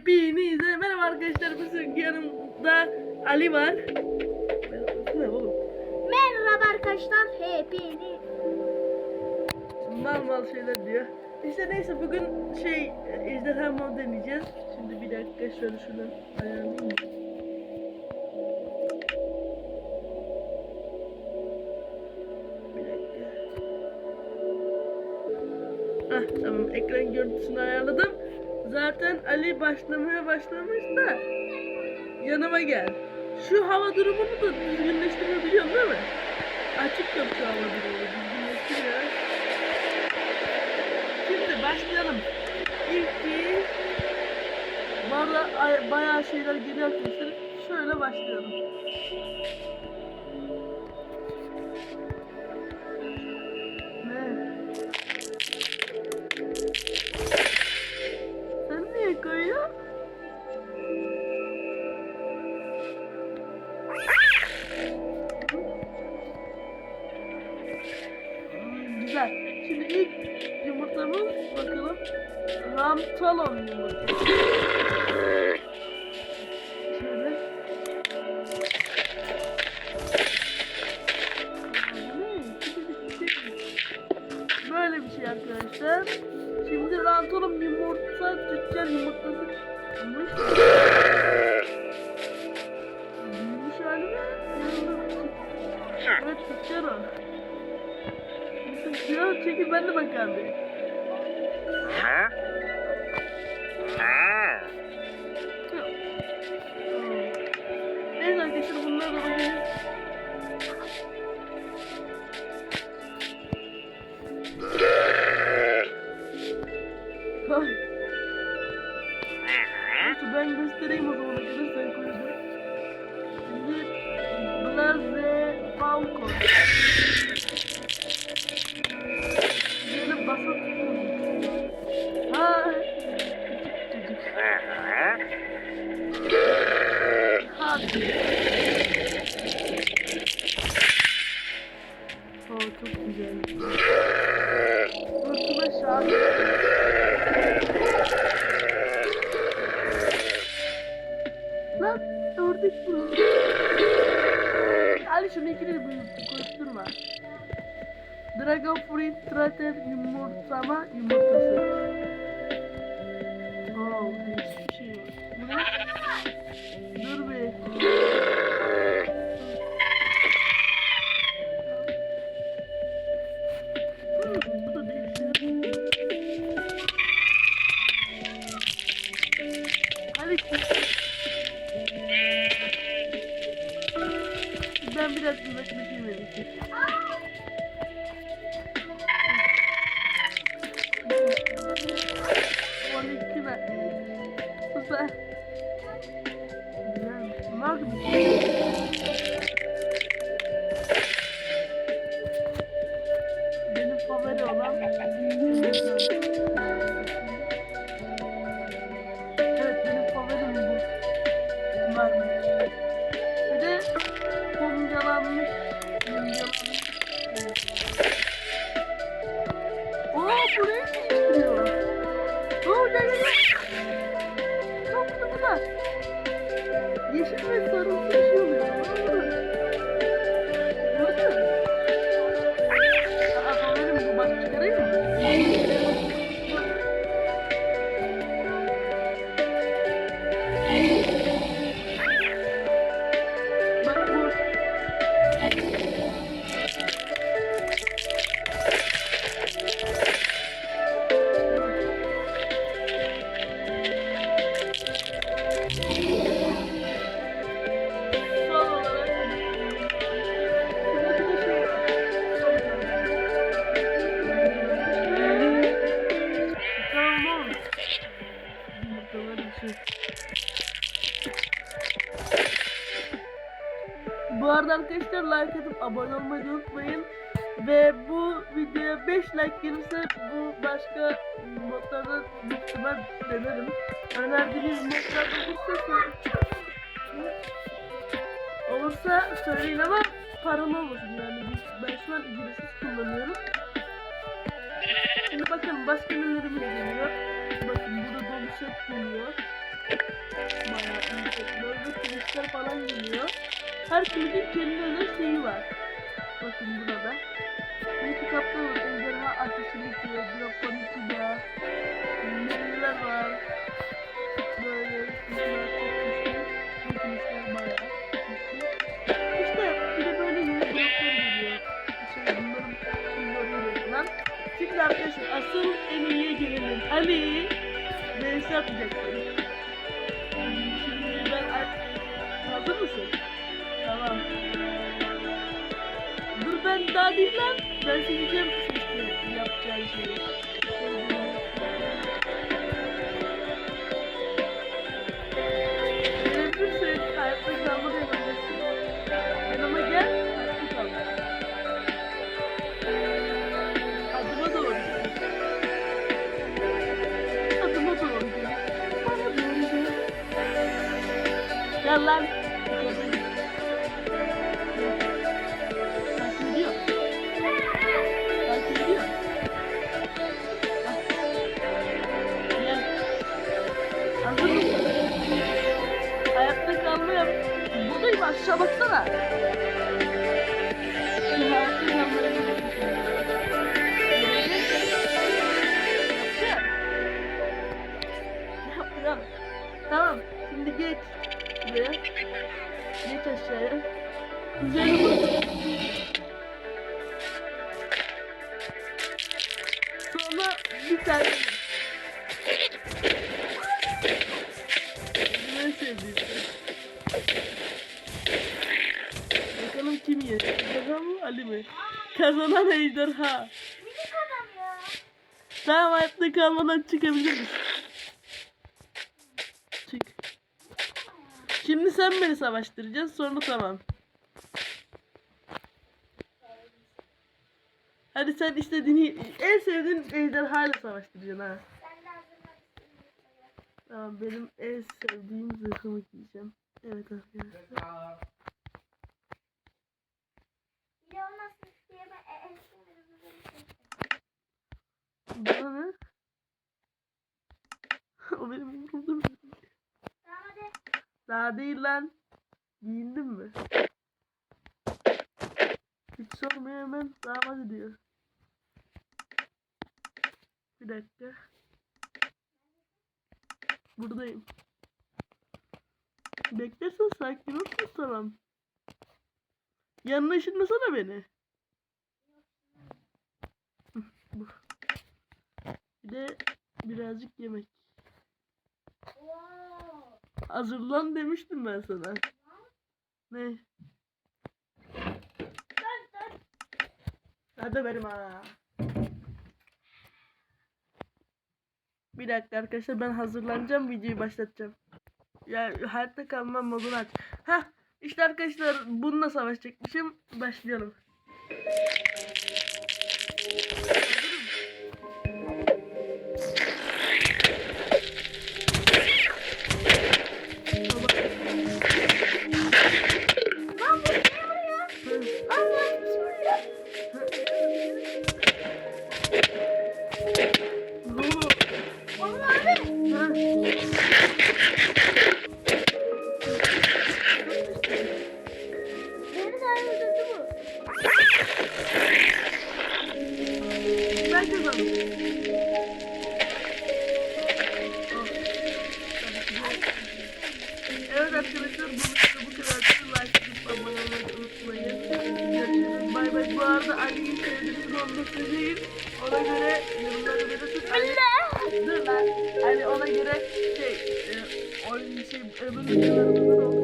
Hepinize merhaba arkadaşlar. Bugün yanımda Ali var. Merhaba arkadaşlar hepiniz. Mal mal şeyler diyor. İşte neyse bugün şey ejderha mod deneyeceğiz. Şimdi bir dakika şöyle şuradan ayarlayayım. Ah tamam ekran görüntüsünü ayarladım. Zaten Ali başlamaya başlamış da yanıma gel. Şu hava durumunu da düzgünleştirmeyi biliyorsun değil mi? Açık yok şu hava durumu. Düzgünleştir ya. Şimdi başlayalım. İlk bir bu arada ay- bayağı şeyler geliyor arkadaşlar. Şöyle başlayalım. Güzel. Şimdi ilk yumurtamız bakalım. Ramtalon yumurtası. Şöyle. Böyle bir şey arkadaşlar. Şimdi rantalon yumurta, tüccar yumurtası. Büyümüş. Büyümüş hali mi? Evet tüccar o. Ya çekil ben de bakar bir. Neyse arkadaşlar bunları da. Neyse ben göstereyim o zaman kadar sen koyacaksın. Şimdi Blaze Falcon. Böyle basıp Ha. Hadi. Oo çok güzel. Fırtına şahı. Lan ördek bu. Ali şunu ikili durma. Dragon Fruit Trater yumurtlama yumurtası. Oo, değişik bir şey var. Bu ne? Güzel. Güzel. Bunlar Yeşil ve sarımsı bir şey like atıp abone olmayı unutmayın. Ve bu videoya 5 like gelirse bu başka modlarda ihtimal denerim. Önerdiğiniz modlar olursa olursa söyleyin ama paralı olmasın yani ben şu an ücretsiz kullanıyorum. Şimdi bakın başka nelerimiz geliyor. Bakın burada dolu set geliyor. kılıçlar falan geliyor. Her kılıcın kendine özel şeyi var. Bakın burada. Bir kitapta var. Ejderha ateşini itiyor. Drakonik ya. Neler var. Böyle kılıçlar güçlü. Bu kılıçlar bayağı. İşte bir de böyle yeni bloklar geliyor. Şey, bunların bunları falan. Şimdi arkadaşlar asıl en iyiye gelelim. Ali vs yapacaksın. Değil lan. Ben seçeceğim seçtiğim yapacağın şeyi. Aşağı baksana. Yapacağım. Tamam. Şimdi geç. Buraya. Geç aşağıya. Üzerine bas. Sonra bir tane. Kazanan ejderha. Minik adam ya. Tamam hayatta kalmadan çıkabiliriz. Çık. Şimdi sen beni savaştıracaksın sonra tamam. Hadi sen istediğini en sevdiğin ejderhayla savaştıracaksın ha. Tamam benim en sevdiğim zırhımı giyeceğim. Evet arkadaşlar. Bir de olmasın diye ben e- en sinirimi Bana ne? o benim umurumda mı? Tamam hadi. Lan. Giyindin mi? Hiç sormuyor hemen tamam hadi diyor. Bir dakika. Buradayım. Beklersen sakin olsun tamam. Yanına ışınlasana beni. Bir de birazcık yemek. Hazırlan demiştim ben sana. Ne? Hadi verim ha. Bir dakika arkadaşlar ben hazırlanacağım videoyu başlatacağım. Ya hayatta kalma modunu aç. Hah işte arkadaşlar bununla savaşacakmışım. Başlayalım. Evet arkadaşlar bu videoda bu kadar. Like atıp abone olmayı unutmayın. Görüşürüz. Bay bay. Bu arada Ali'yi sevdiğiniz da söyleyin. Ona göre yorumları belirtin. Ali, dur lan. Hani ona göre şey, e, oyun şey, öbür videolarımızı